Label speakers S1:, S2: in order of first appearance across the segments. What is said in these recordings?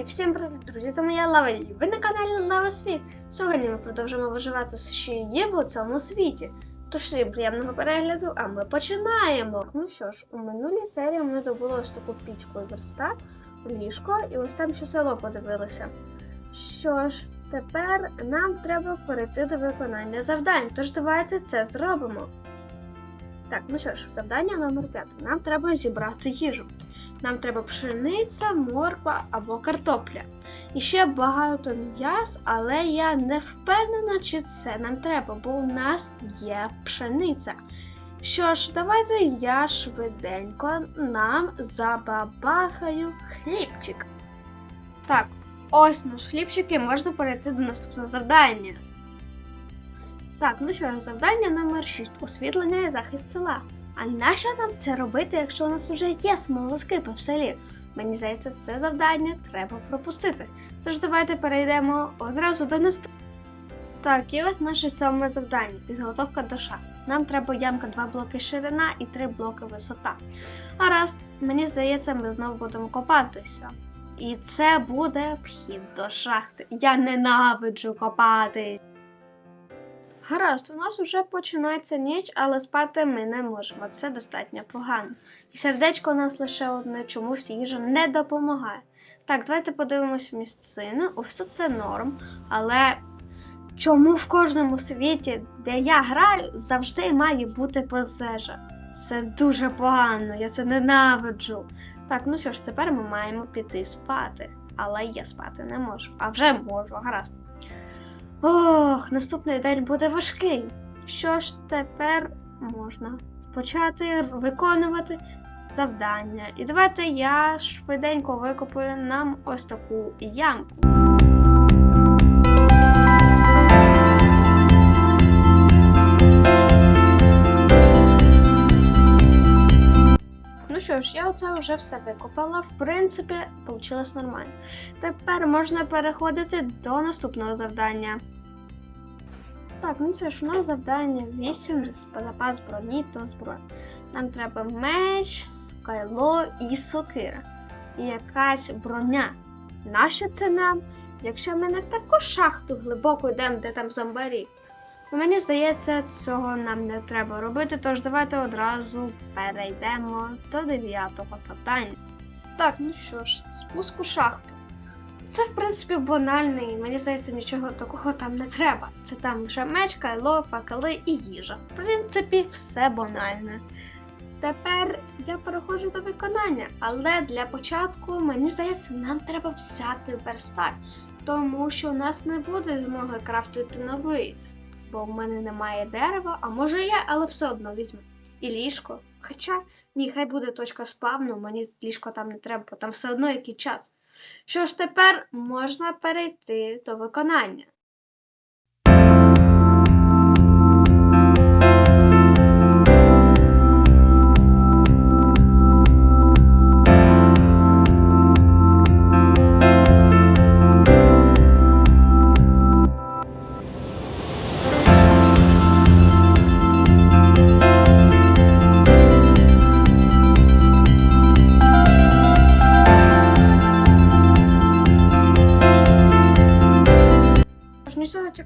S1: І всім привіт, друзі! Це моя Лава і ви на каналі Лава Світ. Сьогодні ми продовжуємо виживати що є в цьому світі. Тож всім приємного перегляду, а ми починаємо. Ну що ж, у минулій серії ми добули ось таку пічку верстак, ліжко, і ось там ще село подивилися. Що ж, тепер нам треба перейти до виконання завдань, тож давайте це зробимо. Так, ну що ж, завдання номер 5. Нам треба зібрати їжу. Нам треба пшениця, морква або картопля. І ще багато м'яс, але я не впевнена, чи це нам треба, бо у нас є пшениця. Що ж, давайте я швиденько нам забабахаю хлібчик. Так, ось наш хлібчик і можна перейти до наступного завдання. Так, ну що ж, завдання номер 6. Освітлення і захист села. А нащо нам це робити, якщо у нас вже є смолоскипи в селі? Мені здається, це завдання треба пропустити. Тож давайте перейдемо одразу до наступного. Так, і ось наше сьоме завдання підготовка до шахт. Нам треба ямка 2 блоки ширина і 3 блоки висота. Гаразд, мені здається, ми знову будемо копатися. І це буде вхід до шахти. Я ненавиджу копатись. Гаразд, у нас вже починається ніч, але спати ми не можемо. Це достатньо погано. І сердечко у нас лише одне, чомусь їжа не допомагає. Так, давайте подивимось місцину. Ось тут це норм, але чому в кожному світі, де я граю, завжди має бути пожежа? Це дуже погано, я це ненавиджу. Так, ну що ж, тепер ми маємо піти спати. Але я спати не можу. А вже можу, гаразд. Ох, наступний день буде важкий. Що ж тепер можна почати виконувати завдання. І давайте я швиденько викопаю нам ось таку ямку. Що ж, я оце вже все викопала. В принципі, вийшло нормально. Тепер можна переходити до наступного завдання. Так, ну що ж, у нас завдання 8 запас броні та зброї. Нам треба меч, скайло і сокира. І якась броня. Нащо це нам? Якщо ми не в таку шахту глибоко йдемо, де там зомбарі. Мені здається, цього нам не треба робити, тож давайте одразу перейдемо до 9 завдання. Так, ну що ж, спуск у шахту. Це, в принципі, банально, і мені здається, нічого такого там не треба. Це там лише меч, кайло, факели і їжа. В принципі, все банальне. Тепер я переходжу до виконання, але для початку, мені здається, нам треба взяти верстак, тому що у нас не буде змоги крафтити новий, бо в мене немає дерева, а може є, але все одно візьму. І ліжко. Хоча ні, хай буде точка спавну, мені ліжко там не треба, бо там все одно який час. Що ж тепер можна перейти до виконання.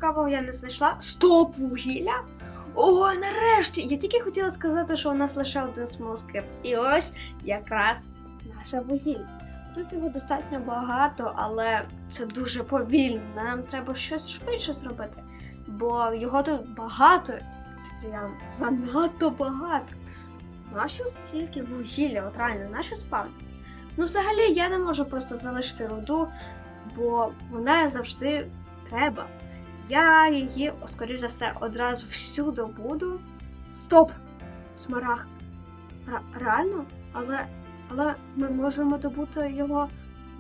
S1: Цікавого я не знайшла. Стоп, вугілля? О, нарешті! Я тільки хотіла сказати, що у нас лише один смолоскип. І ось якраз наше вугілля. Тут його достатньо багато, але це дуже повільно. Нам треба щось швидше зробити. Бо його тут багато. Прям занадто багато. Нащо стільки вугілля? От реально, нащо спавнити? Ну, взагалі, я не можу просто залишити руду, бо вона завжди треба. Я її, скоріш за все, одразу всю добуду. Стоп! Смарагд. Ра- реально? Але, але ми можемо добути його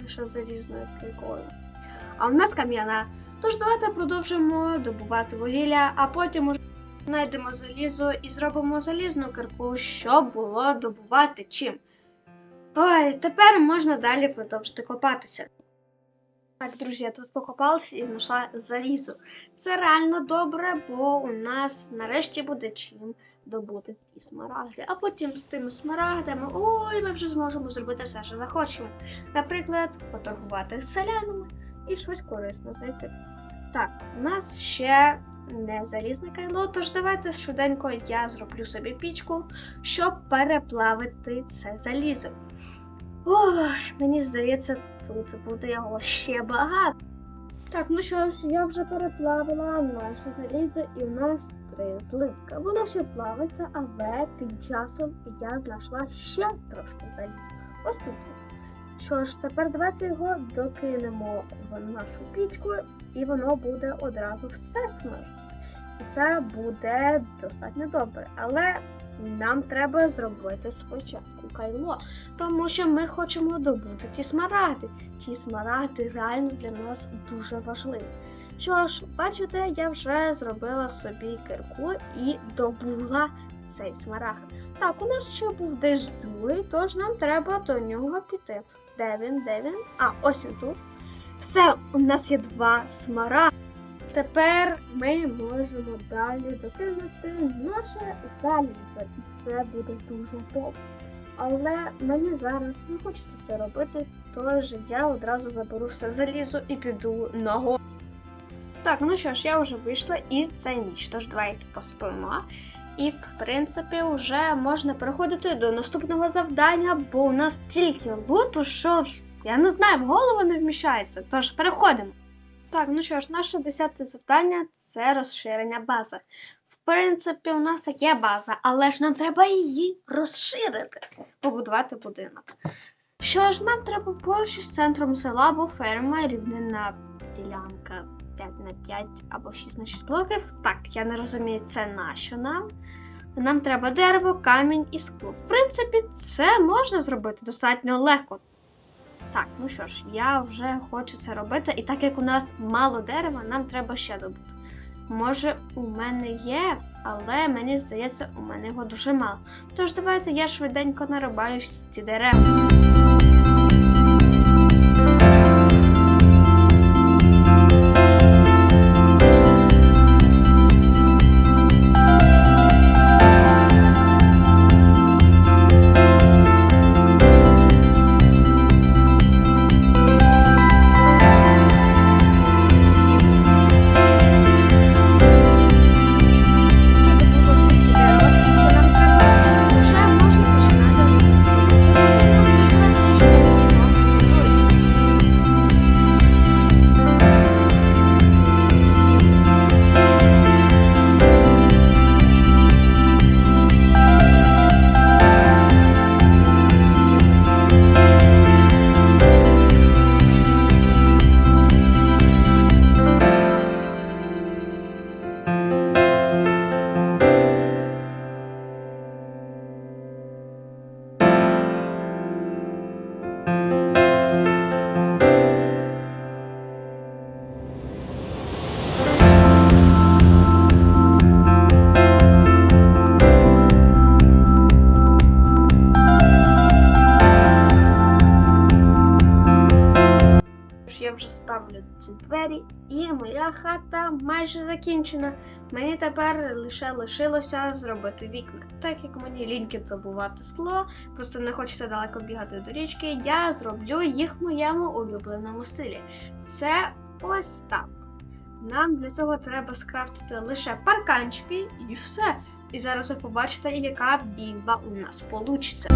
S1: лише залізною кількою. А в нас кам'яна. Тож давайте продовжимо добувати вугілля, а потім уже знайдемо залізо і зробимо залізну кирку, щоб було добувати чим. Ой, тепер можна далі продовжити копатися. Так, друзі, я тут покопалася і знайшла залізо. Це реально добре, бо у нас нарешті буде чим добути ті смарагди. А потім з тими смарагдами, ой, ми вже зможемо зробити все, що захочемо. Наприклад, поторгувати з селянами і щось корисне знайти. Так, у нас ще не залізне кайло, тож давайте швиденько я зроблю собі пічку, щоб переплавити це залізо. Ой, мені здається, тут буде його ще багато. Так, ну що ж, я вже переплавила наше залізо, і в нас три злитка. Воно ще плавиться, але тим часом я знайшла ще трошки заліза. Ось тут. Що ж, тепер давайте його докинемо в нашу пічку, і воно буде одразу все смажитися. І це буде достатньо добре. Але нам треба зробити спочатку кайло, тому що ми хочемо добути ті смарагди. Ті смарагди реально для нас дуже важливі. Що ж, бачите, я вже зробила собі кирку і добула цей смарагд. Так, у нас ще був десь другий, тож нам треба до нього піти. Де він? Де він? А, ось він тут. Все, у нас є два смарагди. Тепер ми можемо далі докинути наше залізо. І це буде дуже добре. Але мені зараз не хочеться це робити, тож я одразу заберу все залізо і піду нагору. Так, ну що ж, я вже вийшла і це ніч, тож давайте поспимо. І, в принципі, вже можна переходити до наступного завдання, бо у нас тільки луту, що ж, я не знаю, в голову не вміщається. Тож переходимо. Так, ну що ж, наше десяте завдання це розширення бази. В принципі, у нас є база, але ж нам треба її розширити, побудувати будинок. Що ж, нам треба поруч із центром села або ферма рівнина ділянка 5 на 5 або 6 на 6 блоків. Так, я не розумію, це нащо нам. Нам треба дерево, камінь і скло. В принципі, це можна зробити достатньо легко. Так, ну що ж, я вже хочу це робити, і так як у нас мало дерева, нам треба ще добути. Може, у мене є, але мені здається, у мене його дуже мало. Тож давайте я швиденько нарубаю всі ці дерева. Вже ставлю ці двері, і моя хата майже закінчена. Мені тепер лише лишилося зробити вікна. Так як мені ліньки забувати скло, просто не хочеться далеко бігати до річки, я зроблю їх в моєму улюбленому стилі. Це ось так. Нам для цього треба скрафтити лише парканчики і все. І зараз ви побачите, яка бімба у нас получиться.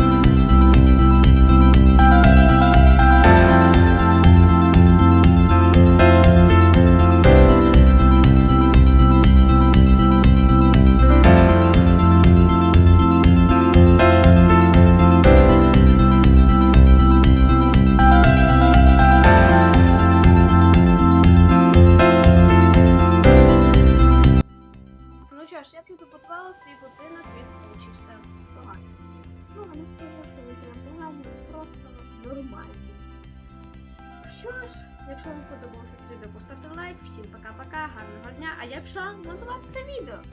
S1: Ну як ж, я свій будинок, він получився Погано. Ну, не скажу, що він прям поганий, просто нормально. Що ж, якщо вам сподобалося це відео, поставте лайк. Всім пока-пока, гарного дня, а я пішла монтувати це відео.